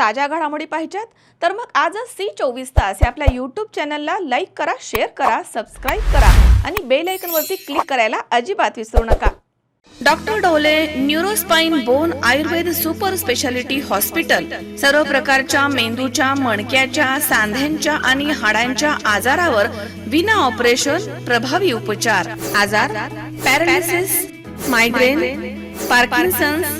ताज्या घडामोडी पाहिजेत. तर मग आजच सी चोवीस तास या आपल्या यूट्यूब चॅनलला लाईक करा शेअर करा सबस्क्राईब करा आणि बेल आयकनवरती क्लिक करायला अजिबात विसरू नका. Doctor Dole neuro spine bone Ayurveda super speciality hospital सर्व प्रकारच्या मेंदूच्या मणक्याच्या सांध्यांच्या आणि हाडांच्या आजारावर विना ऑपरेशन प्रभावी उपचार. आजार paralysis migraine Parkinson's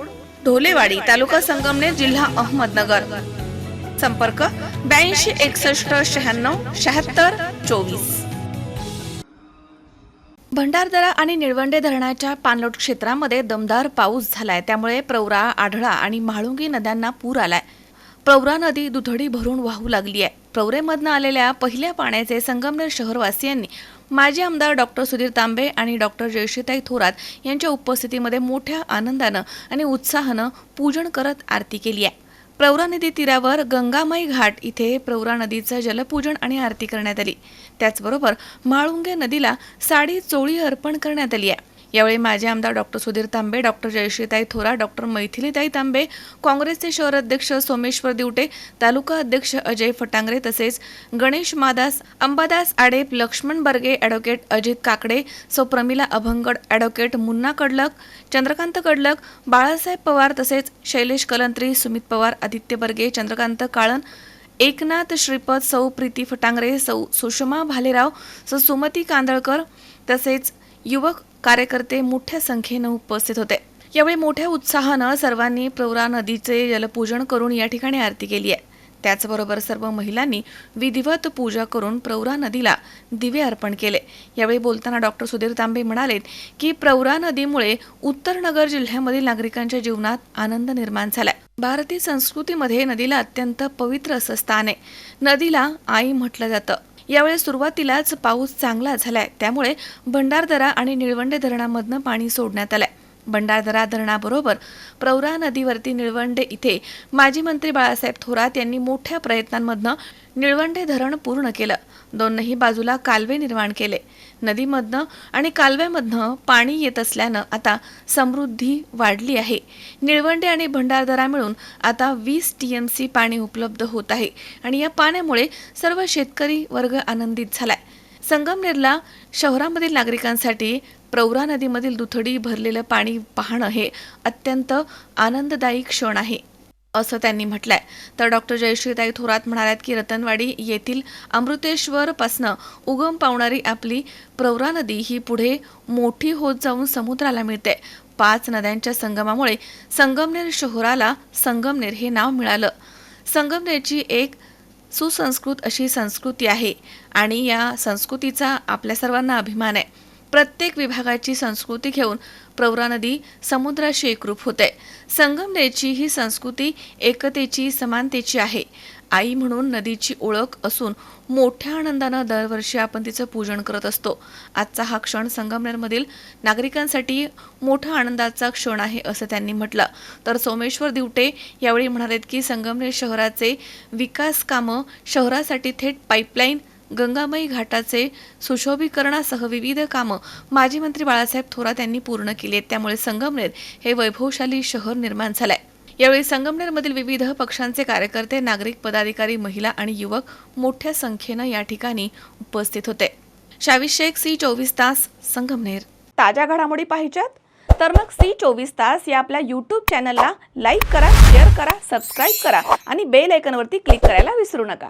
Dholewadi taluka Sangamner जिल्हा अहमदनगर. संपर्क ब्याऐंशी एकसष्ट शहाण्णव शहात्तर चोवीस. भंडारदरा आणि निळवंडे धरणाच्या पाणलोट क्षेत्रामध्ये दमदार पाऊस झालाय. त्यामुळे प्रवरा आढळा आणि म्हाळुंगी नद्यांना पूर आलाय. प्रवरा नदी दुधडी भरून वाहू लागली आहे प्रवरेमधनं आलेल्या पहिल्या पाण्याचे संगमनेर शहरवासियांनी माजी आमदार डॉक्टर सुधीर तांबे आणि डॉक्टर जयश्रीताई थोरात यांच्या उपस्थितीमध्ये मोठ्या आनंदानं आणि उत्साहानं पूजन करत आरती केली आहे. प्रवरा नदी तीरावर गंगामाई घाट इथे प्रवरा नदीचं जलपूजन आणि आरती करण्यात आली. त्याचबरोबर म्हाळुंगे नदीला साडी चोळी अर्पण करण्यात आली आहे. यावेळी माजी आमदार डॉक्टर सुधीर तांबे डॉक्टर जयश्रीताई थोरा डॉक्टर मैथिलीताई तांबे काँग्रेसचे शहर अध्यक्ष सोमेश्वर दिवटे तालुका अध्यक्ष अजय फटांगरे तसेच गणेश मादास अंबादास आडेप लक्ष्मण बर्गे ॲडव्होकेट अजित काकडे सौ प्रमिला अभंगड ॲडव्होकेट मुन्ना कडलक चंद्रकांत कडलक बाळासाहेब पवार तसेच शैलेश कलंत्री सुमित पवार आदित्य बर्गे चंद्रकांत काळन एकनाथ श्रीपद सौ प्रीती फटांगरे सौ सुषमा भालेराव सौ सुमती कांदळकर तसेच युवक कार्यकर्ते मोठ्या संख्येनं उपस्थित होते. यावेळी मोठ्या उत्साहानं सर्वांनी प्रवरा नदीचे जलपूजन करून या ठिकाणी आरती केली आहे. त्याचबरोबर सर्व महिलांनी विधिवत पूजा करून प्रवरा नदीला दिवे अर्पण केले. यावेळी बोलताना डॉक्टर सुधीर तांबे म्हणालेत की प्रवरा नदीमुळे उत्तरनगर जिल्ह्यामधील नागरिकांच्या जीवनात आनंद निर्माण झालाय. भारतीय संस्कृतीमध्ये नदीला अत्यंत पवित्र असं स्थान आहे. नदीला आई म्हटलं जातं. यावेळी सुरुवातीलाच पाऊस चांगला झालाय. त्यामुळे भंडारदरा आणि निळवंडे धरणामधनं पाणी सोडण्यात आलंय. भंडारदरा धरणाबरोबर प्रवरा नदीवरती निळवंडे इथे माजी मंत्री बाळासाहेब थोरात यांनी मोठ्या प्रयत्नांमधनं निळवंडे धरण पूर्ण केलं. दोनही बाजूला कालवे निर्माण केले. नदीमधनं आणि कालव्यामधनं पाणी येत असल्यानं आता समृद्धी वाढली आहे. निळवंडे आणि भंडारदरा मिळून आता वीस टी एम सी पाणी उपलब्ध होत आहे आणि या पाण्यामुळे सर्व शेतकरी वर्ग आनंदित झालाय. संगमनेरला शहरामधील नागरिकांसाठी प्रवरा नदीमधील दुथडी भरलेलं पाणी पाहणं हे अत्यंत आनंददायी क्षण आहे असं त्यांनी म्हटलंय. तर डॉक्टर जयश्रीताई थोरात म्हणाल्यात की रतनवाडी येथील अमृतेश्वरपासनं उगम पावणारी आपली प्रवरा नदी ही पुढे मोठी होत जाऊन समुद्राला मिळते. पाच नद्यांच्या संगमामुळे संगमनेर शहराला संगमनेर हे नाव मिळालं. संगमनेरची एक सुसंस्कृत अशी संस्कृती आहे. आणि या संस्कृतीचा आपल्या सर्वांना अभिमान आहे. प्रत्येक विभागाची संस्कृती घेऊन प्रवरा नदी समुद्राशी एकरूप होते. संगमनेरची ही संस्कृती एकतेची समानतेची आहे. आई म्हणून नदीची ओळख असून मोठ्या आनंदानं दरवर्षी आपण तिचं पूजन करत असतो. आजचा हा क्षण संगमनेरमधील नागरिकांसाठी मोठा आनंदाचा क्षण आहे असं त्यांनी म्हटलं. तर सोमेश्वर दिवटे यावेळी म्हणालेत की संगमनेर शहराचे विकास कामं शहरासाठी थेट पाईपलाईन गंगामयी घाटाचे सुशोभीकरणासह विविध कामं माजी मंत्री बाळासाहेब थोरात यांनी पूर्ण केली आहेत. त्यामुळे संगमनेर हे वैभवशाली शहर निर्माण झालंय. यावेळी संगमनेरमधील विविध पक्षांचे कार्यकर्ते नागरिक पदाधिकारी महिला आणि युवक मोठ्या संख्येनं या ठिकाणी उपस्थित होते. शावी शेख सी चोवीस तास संगमनेर. ताज्या घडामोडी पाहिजेत? तर मग सी चोवीस तास या आपल्या यूट्यूब चॅनलला लाईक करा शेअर करा सबस्क्राईब करा आणि बेल आयकनवरती क्लिक करायला विसरू नका.